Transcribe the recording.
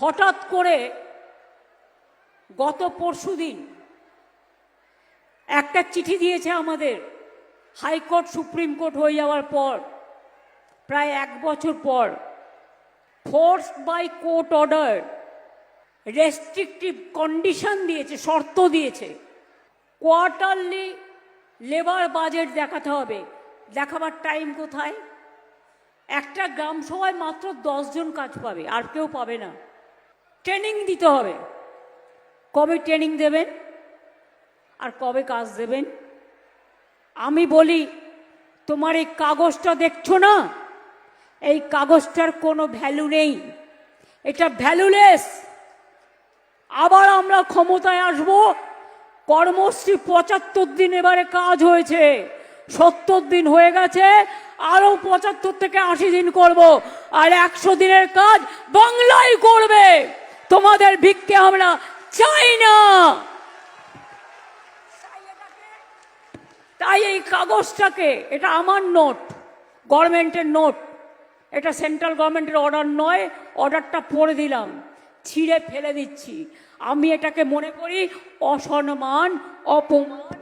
হঠাৎ করে গত পরশু দিন একটা চিঠি দিয়েছে আমাদের হাইকোর্ট, সুপ্রিম কোর্ট হয়ে যাওয়ার পর, প্রায় এক বছর পর force by court order restrictive condition দিয়েছে, শর্ত দিয়েছে। কোয়ার্টারলি লেবার বাজেট দেখাতে হবে। দেখাবার টাইম কোথায়? একটা গ্রাম সভায় মাত্র দশজন কাজ পাবে, আর কেউ পাবে না। ট্রেনিং দিতে হবে। কবে ট্রেনিং দেবেন আর কবে কাজ দেবেন? আমি বলি, তোমার এই কাগজটা দেখছ না? এই কাগজটার কোনো ভ্যালু নেই। এটা ভ্যালুলেস আবার আমরা ক্ষমতায় আসব। কর্মশ্রী পঁচাত্তর দিন এবারে কাজ হয়েছে। সত্তর দিন হয়ে গেছে। আরও পঁচাত্তর থেকে আশি দিন করব। আর একশো দিনের কাজ বাংলায় করবে। তোমাদের ভিক্ষে আমরা চাই না। তাই এই কাগজটাকে, এটা আমার নোট, গভর্নমেন্টের নোট, এটা সেন্ট্রাল গভর্নমেন্টের অর্ডার নয়, অর্ডারটা পড়ে দিলাম, ছিঁড়ে ফেলে দিচ্ছি। আমি এটাকে মনে করি অসম্মান, অপমান